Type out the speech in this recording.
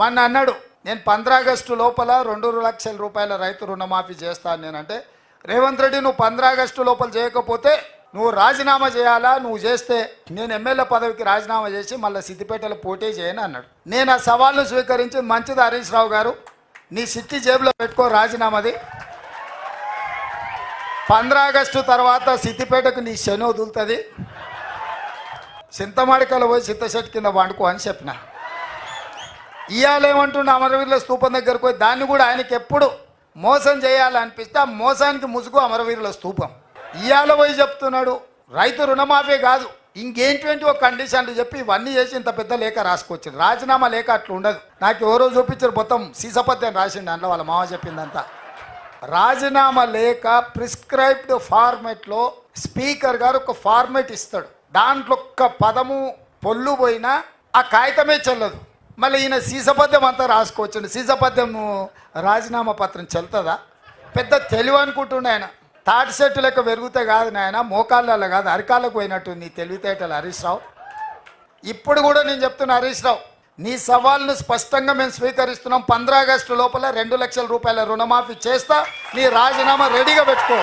మొన్న అన్నాడు నేను పంద్రాగస్టు లోపల రెండు లక్షల రూపాయల రైతు రుణమాఫీ చేస్తాను. నేనంటే రేవంత్ రెడ్డి నువ్వు పంద్రాగస్టు లోపల చేయకపోతే నువ్వు రాజీనామా చేయాలా? నువ్వు చేస్తే నేను ఎమ్మెల్యే పదవికి రాజీనామా చేసి మళ్ళీ సిద్దిపేటలో పోటీ చేయను అన్నాడు. నేను ఆ సవాల్ను స్వీకరించి మంచిది హరీష్ రావు గారు నీ సిట్టి జేబులో పెట్టుకో రాజీనామాది పంద్రాగస్టు తర్వాత సిద్దిపేటకు నీ శని వదులుతుంది. చింతమాడికలు పోయి చింతశెట్టు కింద వండుకో అని చెప్పిన. ఇవాళ అమరవీరుల స్థూపం దగ్గరకు పోయి దాన్ని కూడా ఆయనకి ఎప్పుడు మోసం చేయాలనిపిస్తే ఆ మోసానికి ముసుగు అమరవీరుల స్థూపం. ఇవాళ పోయి చెప్తున్నాడు రైతు రుణమాఫీ కాదు ఇంకేంటువంటి ఒక కండిషన్లు చెప్పి ఇవన్నీ చేసి ఇంత పెద్ద లేఖ రాసుకొచ్చింది రాజీనామా లేఖ అట్లా ఉండదు. నాకు ఎవరో చూపించారు మొత్తం సీసపత్యం రాసిండు అందులో వాళ్ళ మామ చెప్పిందంతా. రాజీనామా లేఖ ప్రిస్క్రైబ్డ్ ఫార్మెట్లో స్పీకర్ గారు ఒక ఫార్మెట్ ఇస్తాడు. దాంట్లో ఒక్క పదము పొల్లు పోయినా ఆ కాగితమే చెల్లదు. మళ్ళీ ఈయన సీసపద్యం అంతా రాసుకోవచ్చండి. సీసపద్యము రాజీనామా పత్రం చెల్తుందా? పెద్ద తెలివి అనుకుంటుండే ఆయన. తాటి చెట్టు లెక్క పెరుగుతే కాదు నాయన మోకాళ్ళలో కాదు అరికాళ్ళకు పోయినట్టు నీ తెలివితేటలు హరీష్ రావు. ఇప్పుడు కూడా నేను చెప్తున్నా హరీష్ రావు నీ సవాల్ను స్పష్టంగా మేము స్వీకరిస్తున్నాం. పంద్రా ఆగస్టు లోపల రెండు లక్షల రూపాయల రుణమాఫీ చేస్తా నీ రాజీనామా రెడీగా పెట్టుకో.